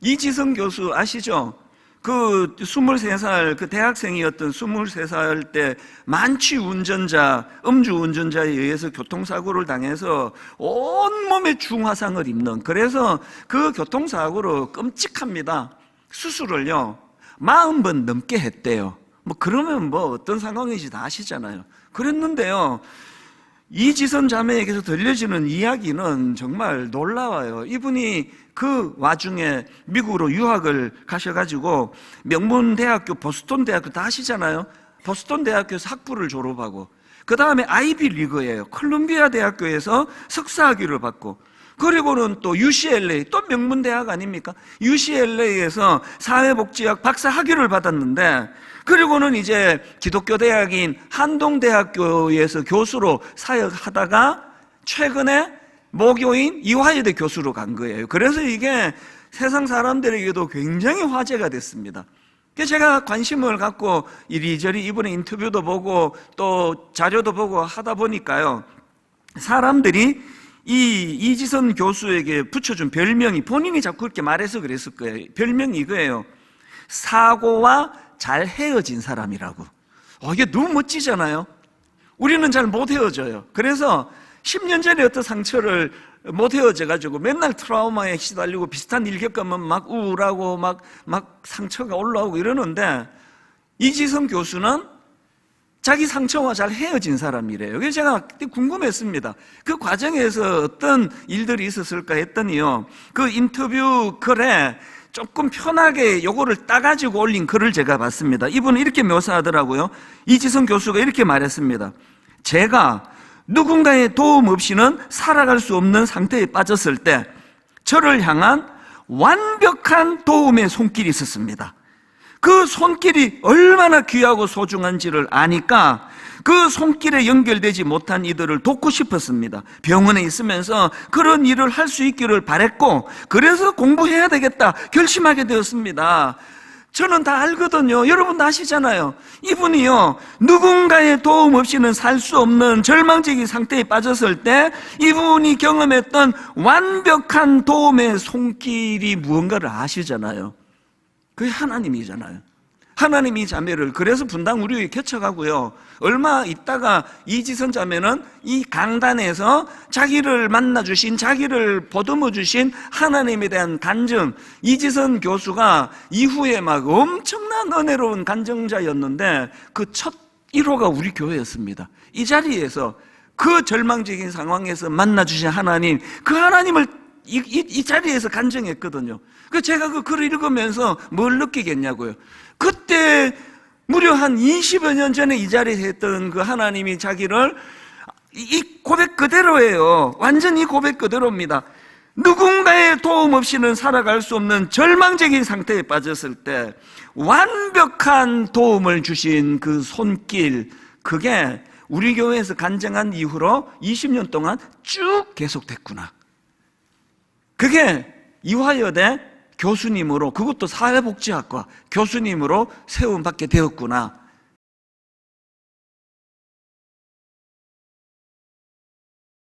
이지성 교수 아시죠? 그 23살 그 대학생이었던 23살 때 만취 운전자, 음주 운전자에 의해서 교통사고를 당해서 온몸에 중화상을 입는 그래서 그 교통사고로 끔찍합니다. 수술을요. 40번 넘게 했대요. 뭐 그러면 뭐 어떤 상황인지 다 아시잖아요. 그랬는데요. 이지선 자매에게서 들려지는 이야기는 정말 놀라워요. 이분이 그 와중에 미국으로 유학을 가셔가지고 명문 대학교, 보스턴 대학교 다 아시잖아요. 보스턴 대학교에서 학부를 졸업하고 그 다음에 아이비 리그예요. 콜ум비아 대학교에서 석사 학위를 받고 그리고는 또 UCLA 또 명문 대학 아닙니까? UCLA에서 사회복지학 박사 학위를 받았는데 그리고는 이제 기독교 대학인 한동대학교에서 교수로 사역하다가 최근에 모교인 이화여대 교수로 간 거예요. 그래서 이게 세상 사람들에게도 굉장히 화제가 됐습니다. 제가 관심을 갖고 이리저리 이분의 인터뷰도 보고 또 자료도 보고 하다 보니까요. 사람들이 이 이지선 교수에게 붙여준 별명이 본인이 자꾸 그렇게 말해서 그랬을 거예요. 별명이 이거예요. 사고와 잘 헤어진 사람이라고. 어, 이게 너무 멋지잖아요. 우리는 잘 못 헤어져요. 그래서 10년 전에 어떤 상처를 못 헤어져가지고 맨날 트라우마에 시달리고 비슷한 일 겪으면 막 우울하고 막, 막 상처가 올라오고 이러는데 이지성 교수는 자기 상처와 잘 헤어진 사람이래요. 그래서 제가 궁금했습니다. 그 과정에서 어떤 일들이 있었을까 했더니요. 그 인터뷰 글에 조금 편하게 요거를 따가지고 올린 글을 제가 봤습니다. 이분은 이렇게 묘사하더라고요. 이지성 교수가 이렇게 말했습니다. 제가 누군가의 도움 없이는 살아갈 수 없는 상태에 빠졌을 때 저를 향한 완벽한 도움의 손길이 있었습니다. 그 손길이 얼마나 귀하고 소중한지를 아니까 그 손길에 연결되지 못한 이들을 돕고 싶었습니다. 병원에 있으면서 그런 일을 할 수 있기를 바랬고, 그래서 공부해야 되겠다 결심하게 되었습니다. 저는 다 알거든요. 여러분도 아시잖아요. 이분이요, 누군가의 도움 없이는 살 수 없는 절망적인 상태에 빠졌을 때 이분이 경험했던 완벽한 도움의 손길이 무언가를 아시잖아요. 그게 하나님이잖아요. 하나님이 자매를 그래서 분당 우리에 개척하고요. 얼마 있다가 이지선 자매는 이 강단에서 자기를 만나 주신 자기를 보듬어 주신 하나님에 대한 간증 이지선 교수가 이후에 막 엄청난 은혜로운 간증자였는데 그 첫 1호가 우리 교회였습니다. 이 자리에서 그 절망적인 상황에서 만나 주신 하나님 그 하나님을 이, 이, 이 자리에서 간증했거든요. 그 제가 그 글을 읽으면서 뭘 느끼겠냐고요. 그때 무려 한 20여 년 전에 이 자리에 했던 그 하나님이 자기를 이 고백 그대로예요. 완전히 고백 그대로입니다. 누군가의 도움 없이는 살아갈 수 없는 절망적인 상태에 빠졌을 때 완벽한 도움을 주신 그 손길, 그게 우리 교회에서 간증한 이후로 20년 동안 쭉 계속됐구나. 그게 이화여대 교수님으로 그것도 사회복지학과 교수님으로 세움받게 되었구나.